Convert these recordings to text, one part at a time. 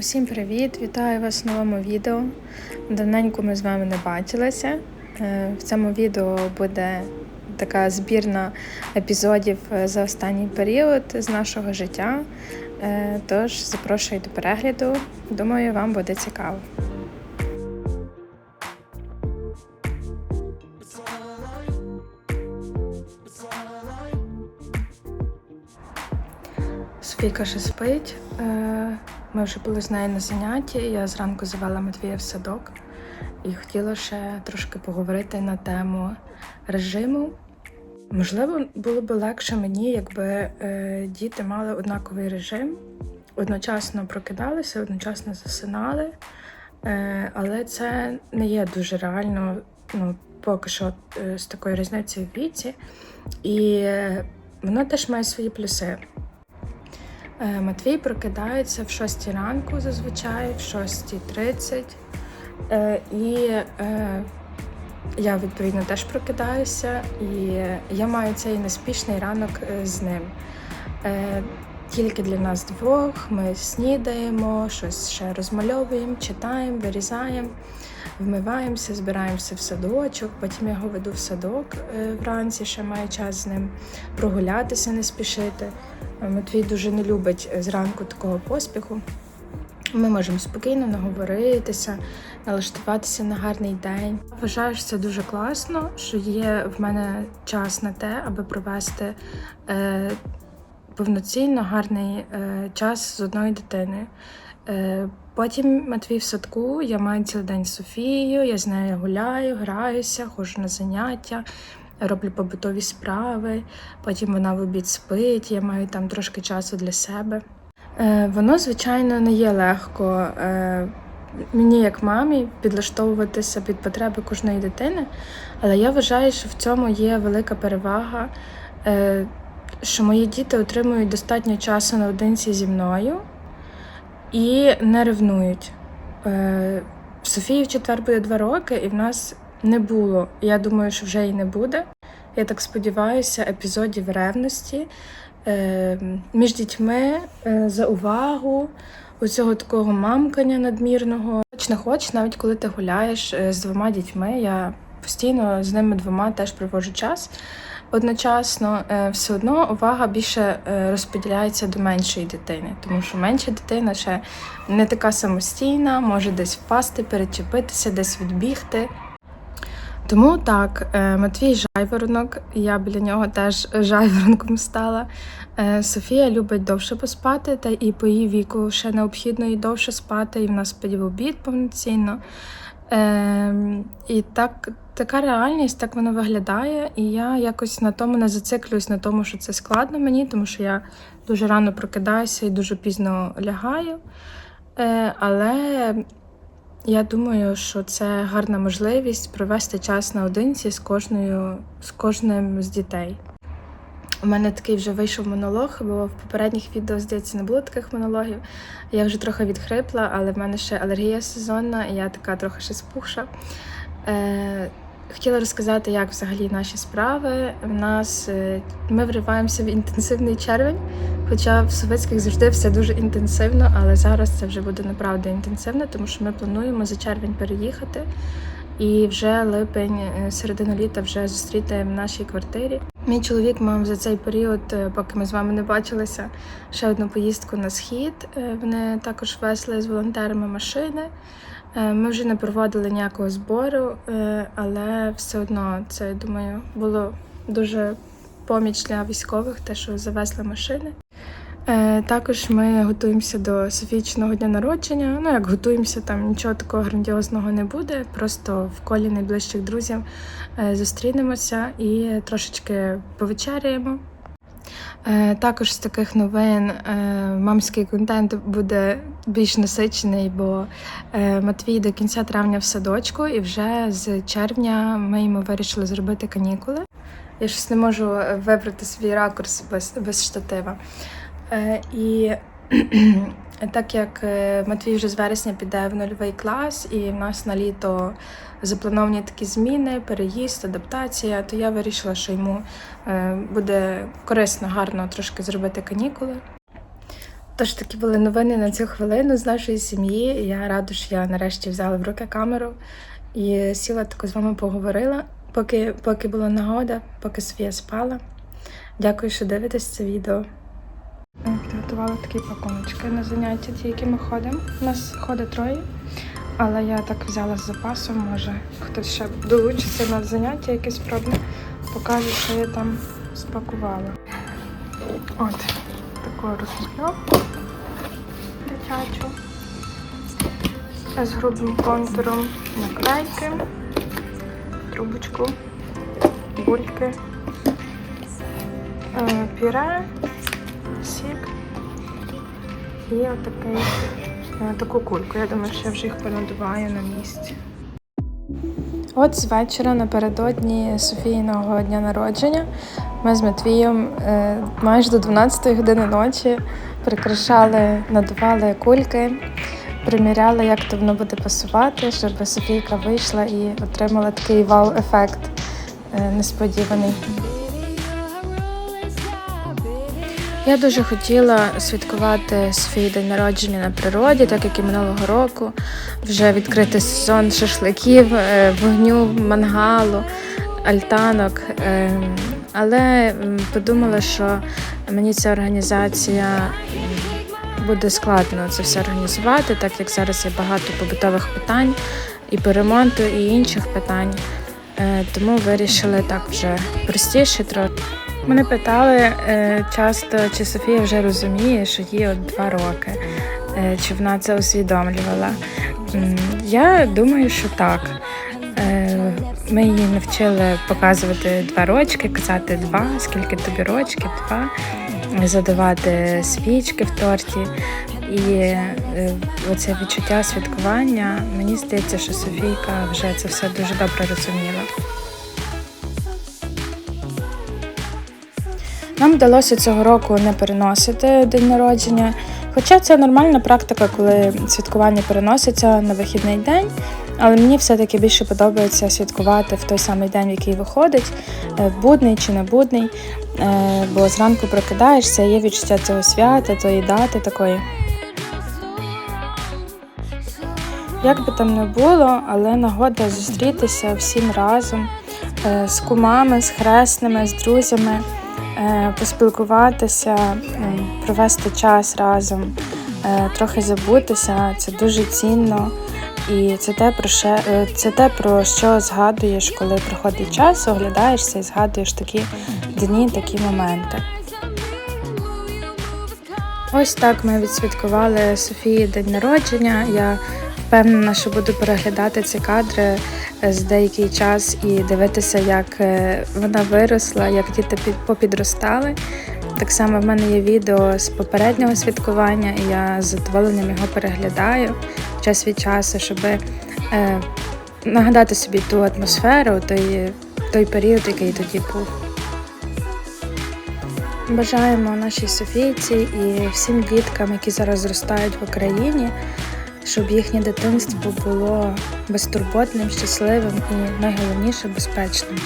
Усім привіт! Вітаю вас в новому відео. Давненько ми з вами не бачилися. Е, В цьому відео буде така збірна епізодів е, за останній період з нашого життя. Е, Тож запрошую до перегляду. Думаю, вам буде цікаво. Софійка ще спить. Ми вже були з нею на занятті. Я зранку завела Матвія в садок і хотіла ще трошки поговорити на тему режиму. Можливо, було б легше мені, якби е, діти мали однаковий режим, одночасно прокидалися, одночасно засинали. Е, але це не є дуже реально, ну, поки що е, з такою різницею в віці. І е, воно теж має свої плюси. Е, Матвій прокидається в 6 ранку зазвичай, в 6.30. Е, І е, я відповідно теж прокидаюся, і я маю цей неспішний ранок з ним. Тільки для нас двох ми снідаємо, щось ще розмальовуємо, читаємо, вирізаємо, вмиваємося, збираємося в садочок. Потім я його веду в садок е, вранці, ще маю час з ним прогулятися, не спішити. Е, Матвій дуже не любить зранку такого поспіху. Ми можемо спокійно наговоритися, налаштуватися на гарний день. Вважаю, що це дуже класно, що є в мене час на те, аби провести е, повноцінно гарний е, час з одною дитиною. Е, потім Матвій в садку, я маю цілий день з Софією, я з нею гуляю, граюся, ходжу на заняття, роблю побутові справи. Потім вона в обід спить, я маю там трошки часу для себе. Е, Воно, звичайно, не є легко мені, як мамі, підлаштовуватися під потреби кожної дитини, але я вважаю, що в цьому є велика перевага, що мої діти отримують достатньо часу наодинці зі мною і не ревнують. Е, Софії в четвер буде два роки, і в нас не було. Я думаю, що вже і не буде. Я так сподіваюся, епізодів ревності е, між дітьми е, за увагу, оцього такого мамкання надмірного. Хоч не хоч, навіть коли ти гуляєш з двома дітьми, я постійно з ними двома теж проводжу час. Одночасно, е, все одно увага більше е, розподіляється до меншої дитини, тому що менша дитина ще не така самостійна, може десь впасти, перечепитися, десь відбігти. Тому так, е, Матвій жайворонок, я біля нього теж жайворонком стала. Софія любить довше поспати, та і по її віку ще необхідно і довше спати, і в нас спить в обід повноцінно. Е, І так, така реальність, так воно виглядає. І я якось на тому не зациклююсь, на тому, що це складно мені, тому що я дуже рано прокидаюся і дуже пізно лягаю. Е, Але я думаю, що це гарна можливість провести час наодинці з кожною, з кожним з дітей. У мене такий вже вийшов монолог, бо в попередніх відео, здається, не було таких монологів. Я вже трохи відхрипла, але в мене ще алергія сезонна, і я така трохи ще спухша. Е, хотіла розказати, як взагалі наші справи. У нас е, ми вриваємося в інтенсивний червень, хоча в Совецьких завжди все дуже інтенсивно, але зараз це вже буде направду інтенсивно, тому що ми плануємо за червень переїхати. І вже липень, е, середину літа вже зустріти в нашій квартирі. Мій чоловік мав за цей період, е, поки ми з вами не бачилися, ще одну поїздку на схід. Вони також везли з волонтерами машини. Е, Ми вже не проводили ніякого збору, е, але все одно це, я думаю, було дуже поміч для військових, те, що завезли машини. Е, Також ми готуємося до Софійчиного дня народження. Ну, як готуємося, там нічого такого грандіозного не буде. Просто в колі найближчих друзів зустрінемося і трошечки повечеряємо. Е, Також з таких новин е, мамський контент буде більш насичений, бо е, Матвій до кінця травня в садочку, і вже з червня ми йому вирішили зробити канікули. Я щось не можу вибрати свій ракурс без, без штатива. І так як е, Матвій вже з вересня піде в нульовий клас, і в нас на літо заплановані такі зміни, переїзд, адаптація, то я вирішила, що йому е, буде корисно, гарно трошки зробити канікули. Тож такі були новини на цю хвилину з нашої сім'ї. Я рада, що я нарешті взяла в руки камеру і сіла тако з вами поговорила, поки, поки була нагода, поки Софія спала. Дякую, що дивитесь це відео. Ми Підготувала такі пакуночки на заняття, ті, які ми ходимо. У нас ходить троє, але я так взяла з запасом, може хтось ще долучиться на заняття якесь пробне, покажу, що я там спакувала. От, таку розмальовку дитячу з грубим контуром наклейки, трубочку, бульки, е, пюре, і отакий, е, таку кульку. Я думаю, що я вже їх понадуваю на місці. От з вечора напередодні Софійного дня народження ми з Матвієм е, майже до 12 години ночі прикрашали, надували кульки, приміряли, як то воно буде пасувати, щоб Софійка вийшла і отримала такий вау-ефект е, несподіваний. Я дуже хотіла святкувати свій день народження на природі, так як і минулого року. Вже відкрити сезон шашликів, е, вогню, мангалу, альтанок. Е, Але подумала, що мені ця організація буде складно це все організувати, так як зараз є багато побутових питань і по ремонту, і інших питань. Е, Тому вирішили так вже простіше трохи. Мене питали е, часто, чи Софія вже розуміє, що їй от два роки, е, чи вона це усвідомлювала. Я думаю, що так. Е, Ми її навчили показувати два рочки, казати два, скільки тобі рочків, два, задавати свічки в торті. І оце відчуття святкування, мені здається, що Софійка вже це все дуже добре розуміла. Нам вдалося цього року не переносити день народження. Хоча це нормальна практика, коли святкування переноситься на вихідний день. Але мені все-таки більше подобається святкувати в той самий день, в який виходить, е, будний чи не будний. Е, Бо зранку прокидаєшся, є відчуття цього свята, тої дати такої. Як би там не було, але нагода зустрітися всім разом е, з кумами, з хресними, з друзями, поспілкуватися, провести час разом, е, трохи забутися. Це дуже цінно. І це те, про що, це те, про що згадуєш, коли проходить час, оглядаєшся і згадуєш такі дні, такі моменти. Ось так ми відсвяткували Софії день народження. Я впевнена, що буду переглядати ці кадри е, з деякий час і дивитися, як е, вона виросла, як діти попідростали. Так само в мене є відео з попереднього святкування, і я з задоволенням його переглядаю час від часу, щоб е, нагадати собі ту атмосферу, той, той період, який тоді був. Бажаємо нашій Софійці і всім діткам, які зараз зростають в Україні, щоб їхнє дитинство було безтурботним, щасливим і найголовніше безпечним.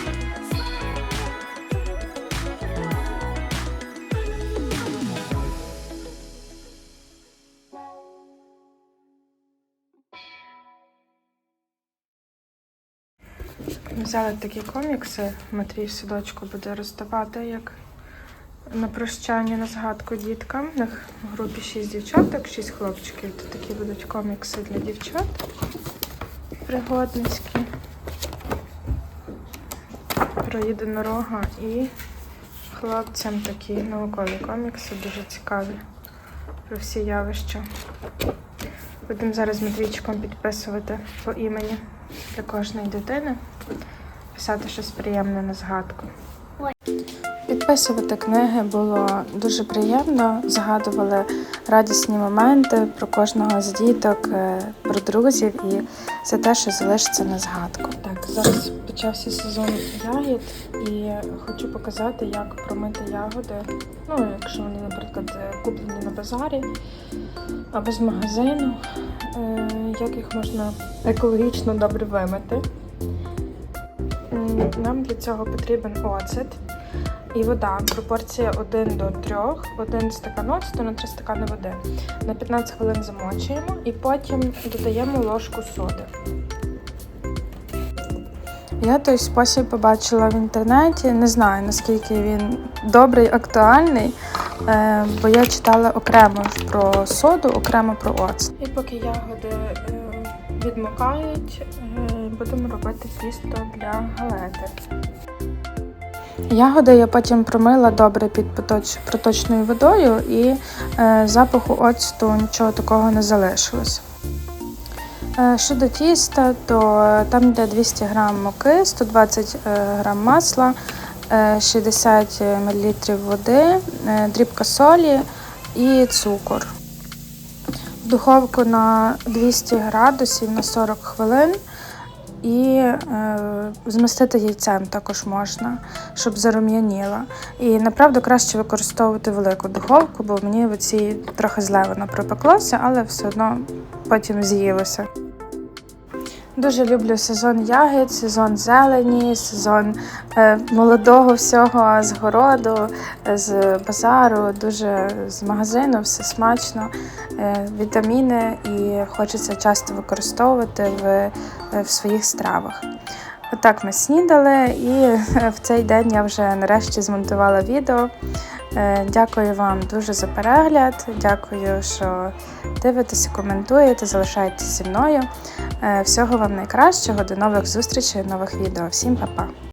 Взяли такі комікси. Матвій в садочку буде розставати як на прощання, на згадку діткам. В них в групі 6 дівчаток, 6 хлопчиків. Тут такі будуть комікси для дівчат. Пригодницькі. Про єдинорога і хлопцям такі наукові комікси, дуже цікаві про всі явища. Будемо зараз з Матвійчиком підписувати по імені для кожної дитини, писати щось приємне на згадку. Підписувати книги було дуже приємно. Згадували радісні моменти про кожного з діток, е, про друзів і це те, що залишиться на згадку. Так, зараз почався сезон ягід, і хочу показати, як промити ягоди. Ну, якщо вони, наприклад, куплені на базарі або з магазину, е, як їх можна екологічно добре вимити. Нам для цього потрібен оцет і вода. Пропорція пропорція 1 до 3, 1 стакан оцту на 3 стакани води. На 15 хвилин замочуємо і потім додаємо ложку соди. Я той спосіб побачила в інтернеті. Не знаю наскільки він добрий, актуальний, е, бо я читала окремо про соду, окремо про оцет. І поки ягоди е, відмокають, е, будемо робити тісто для галети. Ягоди я потім промила добре під проточною водою і е, запаху оцту нічого такого не залишилось. Е, Щодо тіста, то е, там йде 200 г муки, 120 г масла, е, 60 мл води, дрібка солі і цукор. Духовку на 200 градусів на 40 хвилин і е, змастити яйцем також можна, щоб зарум'яніло. І направду краще використовувати велику духовку, бо мені в цій трохи зле воно пропеклося, але все одно потім з'їлося. Дуже люблю сезон ягід, сезон зелені, сезон е, молодого всього з городу, е, з базару, дуже з магазину, все смачно, е, вітаміни і хочеться часто використовувати в, в своїх стравах. Отак ми снідали, і в цей день я вже нарешті змонтувала відео. Дякую вам дуже за перегляд. Дякую, що дивитеся, коментуєте, залишайтеся зі мною. Е, Всього вам найкращого, до нових зустрічей, нових відео. Всім па-па!